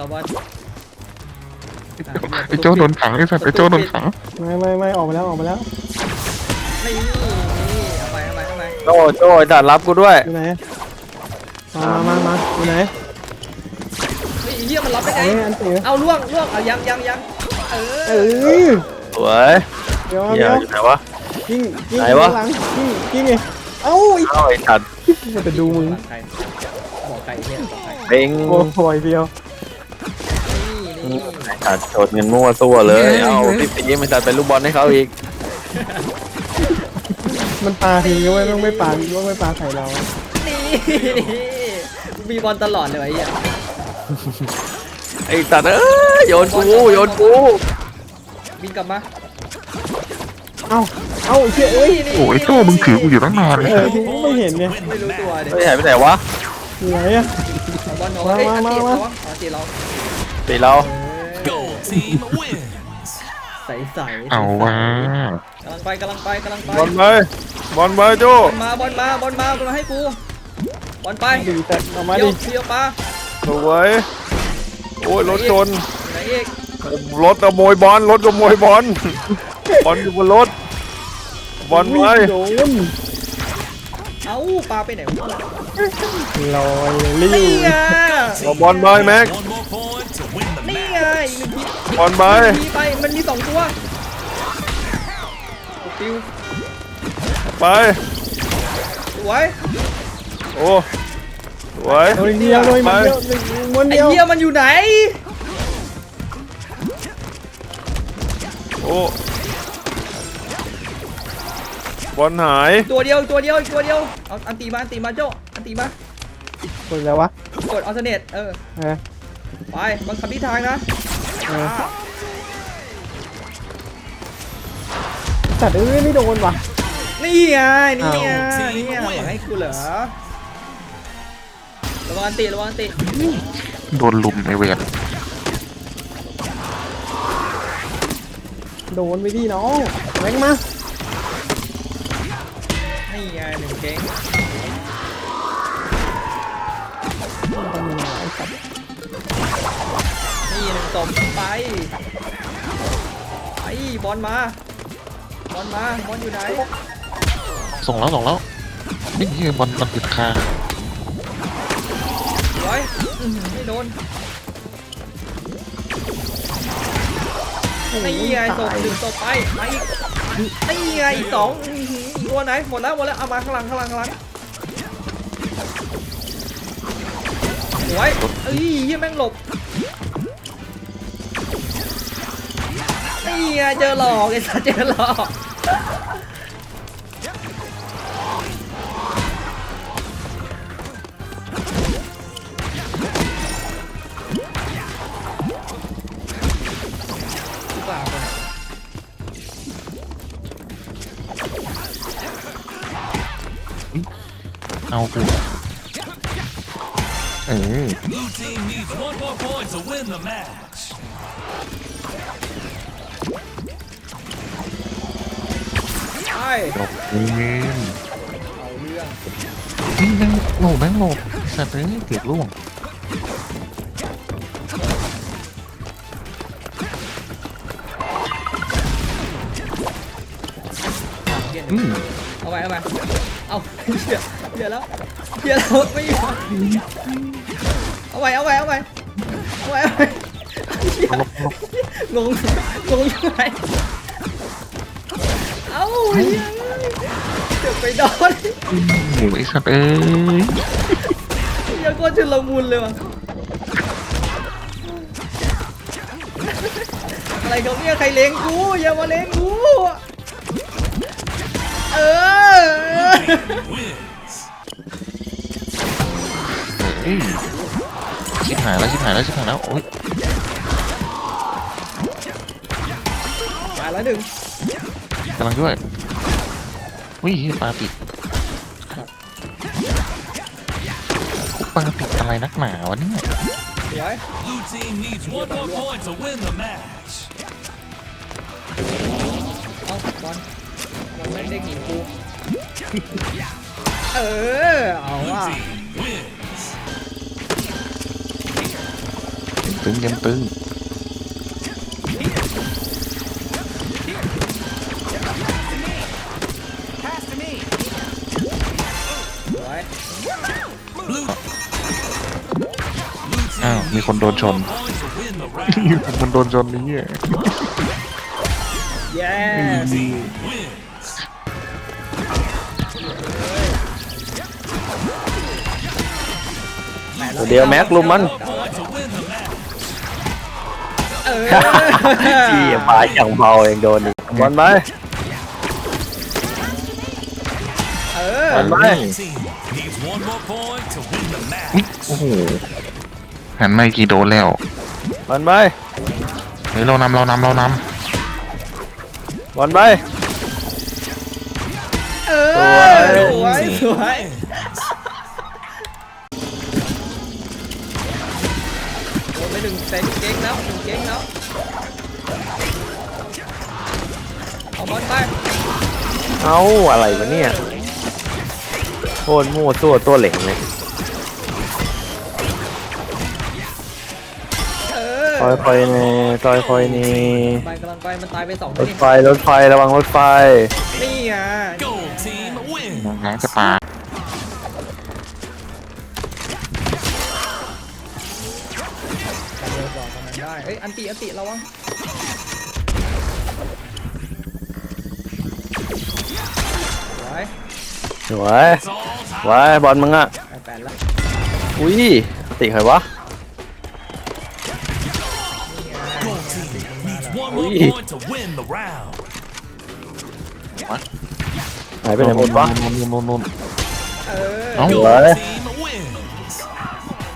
ต่อบอลไอ้โจ้โดนขังไอ้สัตว์ไอ้โจ้โดนขังไม่ไม่ไม่ออกมาแล้วออกมาแล้วนี่นี่เอาไปเอาไปเอาไปโจ้โจ้ไอ้ดัดรับกูด้วย อยู่ไหนมามามามาอยู่ไหนเฮ้ยไอ้เหี้ยมันรับได้ไงเอ้ยอันตีเอาล่วงล่วงเอายังยังยังเอเอออสวยเดี๋ยวเฮียเดี๋ยวอยู่ไหนวะ ยิงยิงไหนวะหลังยิงยิงไงเอ้าอีกเอ้าไอ้ดัดมันจะดูมึงใครบอกใครเนี่ยบอกใครเบ้งโอ้โหยเดียว นี่นี่ไอ้ดัดโดเงินมั่วซั่วเลย เอาพี่ปีมันดัดเป็นลูกบอลให้เขาอีก มันปาทิ้งด้วยต้องไม่ปาต้องไม่ปาใส่เรา นี่มีบอลตลอดเลยไอ้เหี้ยไอ้ดัดเอ้ยโยนกูโยนกูบินกลับมาเอ้า เอ้าเชี่ยเอ้ยนี่โอ้ยโจ้มึงถือกูอยู่ตั้งนานเลยเออทิ้งไม่เห็นเนี่ยไม่รู้ตัวเด็ไม่หายไปไหนวะ ไหนอะ บอลหนูเฮ้ยมาอันมาตีมาเราอันตีเรา ปีเรา Gold team wins. ใสใสเอาว่ะกำลังไปกำลังไปกำลังไปบอลไปบอลไปโจ้บอลมาบอลมาบอลมาบอลมาให้กูบอลไปดีแต่เอามาเดี๋ยดิวเดี๋ยวปลาสวยโอ้ยรถชนไหนอีกรถขโมยบอลรถขโมยบอลบอลอยู่บนรถบอลไปโดน เอ้าปลาไปไหนวะลอยเลยรีนี่บไงเอาบอลไปแม็ก One more point to win the นี่ไง match. อีกหนึ่งทีบอลไปอีกหนึ่งทีไปมันมีสองตัวโอ้ปิวไปสวยโอ้สวยโดนเดียวโดนมันเดียวหนึ่งม้วนไอ้เดียวเหี้ยมันอยู่ไหนโอ้ บอลหายตัวเดียวตัวเดียวอีกตัวเดียวเอาอันตีมาอันตีมาโจอันตีมาคนแล้ววะกดออเทเนตเออเออไปบังคับทิศทางนะเออจัดเอ้ยไม่โดนว่ะนี่ไงนี่ไงอ้าวนี่ไงหวังให้กูเหรอระวังอันติระวังอันติโดนลุมไอ้เวรโดนไปดิน้องแม็กมานี่ไง หนึ่งเก่งนี่หนึ่งตบไปไปบอลมา บอลมา บอลอยู่ไหน ส่งแล้วส่งแล้วนี่คือบอลมันติดคาสวยอื้อหือไม่โดน นี่ไงตกหนึ่งตกไปไปอีกนี่ไงอีกสองอือหืออีกตัวไหนหมดแล้วหมดแล้วเอามาข้างหลังข้างหลังข้างหลังสวยเอ้ยเหี้ยแม่งหลบนี่ไงเจอหลอกไอ้สัสเจอหลอก เอากูเออ Blue team needs one more point to win the match. ใช่จบเกมเอาเรื่องนี่แม่งโหลบแม่งโหลบสัตว์เอ้ยเกือบล่วงเปลี่ยนอืมเอาไปเอาไป เอาเดี๋ยวเดี๋ยวแล้วเดี๋ยวแล้วไม่อยู่เอาไปเอาไปเอาไปเอาไปเอาไปเหี้ยงงงงยังไงเอาเหี้ยเดี๋ยวไปโดนโอ้ยไอ้สัตว์เอ้ยเหี้ยังก็ชุลมุนเลยว่ะอะไรเขาเนี่ยใครเลี้ยงกูอย่ามาเลี้ยงกู เอ้ยชิบหายแล้วชิบหายแล้วชิบหายแล้วโอ้ยมาแล้วหนึ่งกำลังด้วยอุ้ยเหี้ยปลาติดปลาติดอะไรนักหนาวะเนี่ย เดี๋ยว Blue team needs one more point to win the match. เออ เอา Blue ว่ะ team wins. ตึงเกมตึงสวยอ้าว มีคนโดนชน Points to win the round. มีคนโดนชนนี่เย้ Wins. เดี๋ยวแม็กลุมมัน Points to win the match. เออที่หมาอย่างเบาเองโดนอีกบอลไปเออบอลไป Team needs one more point to win the match. โอ้โหหันไม่กี่โดนแล้วบอลไปเฮ้ยเรานำเรานำเรานบอลไปเออสวยสวย โดนไปหนึ่งเซนเก่งแล้วหนึ่งเก่งแล้วเอาบอลไปเอาอะไรวะเนี่ยโคตรมั่วตัวตัวเหล็กเลยเอคอยอคอยๆนี่คอยคอยๆนี่ไปกำลังไปมันตายไปสองรถนี่ไฟรถไฟระวังรถไฟนี่ไง Gold team wins. ำน้ำจะปา เอ้ยอันติอันติระวังสวยสวย It's all time. ไว้บอลมึงอะ ไปแปดแล้วอุ้ยติใครวะ Gold team needs one more Ui. point to win the round. หายไปไหนหมดวะนู่นนู่นนู่นเออเอ้า Ủa? Gold team